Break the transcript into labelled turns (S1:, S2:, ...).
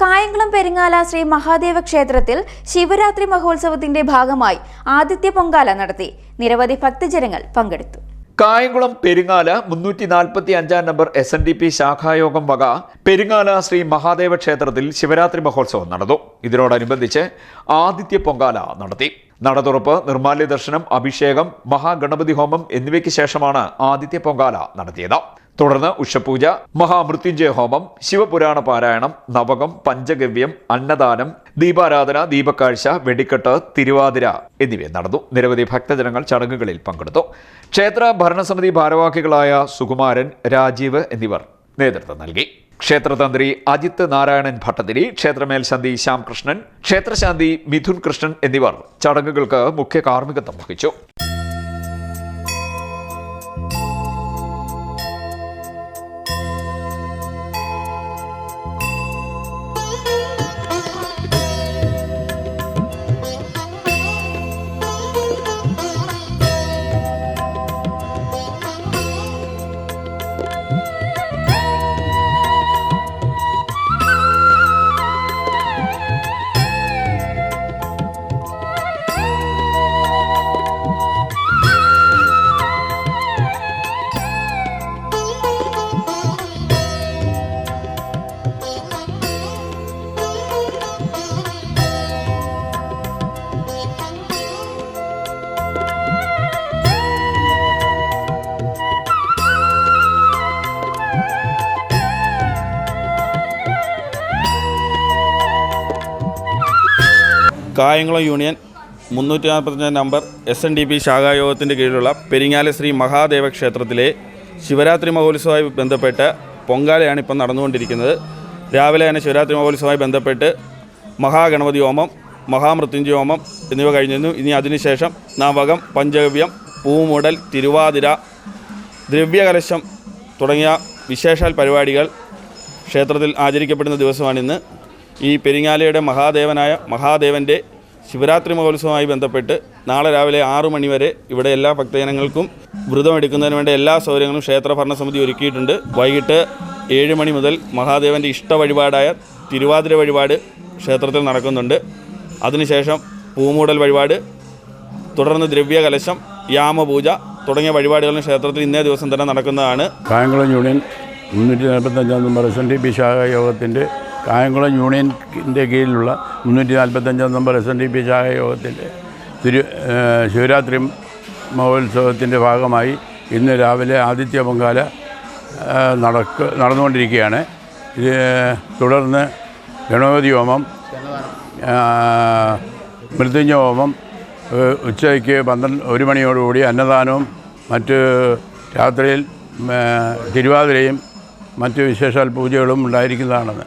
S1: കായംകുളം പെരിങ്ങാല ശ്രീ മഹാദേവ ക്ഷേത്രത്തിൽ ശിവരാത്രി മഹോത്സവത്തിന്റെ ഭാഗമായി ആദിത്യ പൊങ്കാല നടത്തി. നിരവധി ഭക്തജനങ്ങൾ പങ്കെടുത്തു.
S2: കായംകുളം പെരിങ്ങാല മുന്നൂറ്റി നാൽപ്പത്തി അഞ്ചാം number S N D P ശാഖായോഗം വക പെരിങ്ങാല ശ്രീ മഹാദേവ ക്ഷേത്രത്തിൽ ശിവരാത്രി മഹോത്സവം നടന്നു. ഇതിനോടനുബന്ധിച്ച് ആദിത്യ പൊങ്കാല നടത്തി. നട തുറപ്പ് നിർമാല്യ ദർശനം അഭിഷേകം മഹാഗണപതി ഹോമം എന്നിവയ്ക്ക് ശേഷമാണ് ആദിത്യ പൊങ്കാല നടത്തിയത്. തുടർന്ന് ഉഷപൂജ മഹാമൃത്യുഞ്ജയ ഹോമം ശിവപുരാണ പാരായണം നവകം പഞ്ചഗവ്യം അന്നദാനം ദീപാരാധന ദീപക്കാഴ്ച വെടിക്കെട്ട് തിരുവാതിര എന്നിവ നടന്നു. നിരവധി ഭക്തജനങ്ങൾ ചടങ്ങുകളിൽ പങ്കെടുത്തു. ക്ഷേത്ര ഭരണസമിതി ഭാരവാഹികളായ സുകുമാരൻ രാജീവ് എന്നിവർ നേതൃത്വം നൽകി. ക്ഷേത്രതന്ത്രി അജിത്ത് നാരായണൻ ഭട്ടതിരി ക്ഷേത്രമേൽശാന്തി ശ്യാംകൃഷ്ണൻ ക്ഷേത്രശാന്തി മിഥുൻ കൃഷ്ണൻ എന്നിവർ ചടങ്ങുകൾക്ക് മുഖ്യ കാർമ്മികത്വം വഹിച്ചു.
S3: കായംകുളം യൂണിയൻ മുന്നൂറ്റി നാൽപ്പത്തഞ്ച് number S N D P ശാഖായോഗത്തിന്റെ കീഴിലുള്ള പെരിങ്ങാല ശ്രീ മഹാദേവ ക്ഷേത്രത്തിലെ ശിവരാത്രി മഹോത്സവമായി ബന്ധപ്പെട്ട് പൊങ്കാലയാണ് ഇപ്പം നടന്നുകൊണ്ടിരിക്കുന്നത്. രാവിലെ തന്നെ ശിവരാത്രി മഹോത്സവമായി ബന്ധപ്പെട്ട് മഹാഗണപതി ഹോമം മഹാമൃത്യുഞ്ജയ ഹോമം എന്നിവ കഴിഞ്ഞിരുന്നു ഇനി അതിനുശേഷം നവകം പഞ്ചഗവ്യം പൂമുടൽ തിരുവാതിര ദ്രവ്യകലശം തുടങ്ങിയ വിശേഷാൽ പരിപാടികൾ ക്ഷേത്രത്തിൽ ആചരിക്കപ്പെടുന്ന ദിവസമാണിന്ന് ഈ പെരിങ്ങാലയുടെ മഹാദേവനായ മഹാദേവന്റെ ശിവരാത്രി മഹോത്സവമായി ബന്ധപ്പെട്ട് നാളെ രാവിലെ ആറു മണിവരെ ഇവിടെ എല്ലാ ഭക്തജനങ്ങൾക്കും വ്രതമെടുക്കുന്നതിന് വേണ്ട എല്ലാ സൗകര്യങ്ങളും ക്ഷേത്ര ഭരണസമിതി ഒരുക്കിയിട്ടുണ്ട്. വൈകിട്ട് ഏഴ് മണി മുതൽ മഹാദേവന്റെ ഇഷ്ട വഴിപാടായ തിരുവാതിര വഴിപാട് ക്ഷേത്രത്തിൽ നടക്കുന്നുണ്ട്. അതിനുശേഷം പൂമൂടൽ വഴിപാട് തുടർന്ന് ദ്രവ്യകലശം യാമപൂജ തുടങ്ങിയ വഴിപാടുകളും ക്ഷേത്രത്തിൽ ഇന്നേ ദിവസം തന്നെ നടക്കുന്നതാണ്.
S4: കായംകുളം യൂണിയൻ മുന്നൂറ്റി നാൽപ്പത്തഞ്ചാം number S N D P യോഗത്തിന്റെ കായംകുളം യൂണിയന്റെ കീഴിലുള്ള മുന്നൂറ്റി നാൽപ്പത്തഞ്ചാം number S N D P ശാഖ യോഗത്തിന്റെ തിരു ശിവരാത്രി മഹോത്സവത്തിന്റെ ഭാഗമായി ഇന്ന് രാവിലെ ആദിത്യ പൊങ്കാല നടക്ക നടന്നുകൊണ്ടിരിക്കുകയാണ്. ഇത് തുടർന്ന് ഗണപതി ഹോമം മൃത്യുഞ്ജ ഹോമം ഉച്ചയ്ക്ക് പന്ത്രണ്ട് ഒരു മണിയോടുകൂടി അന്നദാനവും മറ്റ് രാത്രിയിൽ തിരുവാതിരയും മറ്റ് വിശേഷാൽ പൂജകളും ഉണ്ടായിരിക്കുന്നതാണെന്ന്.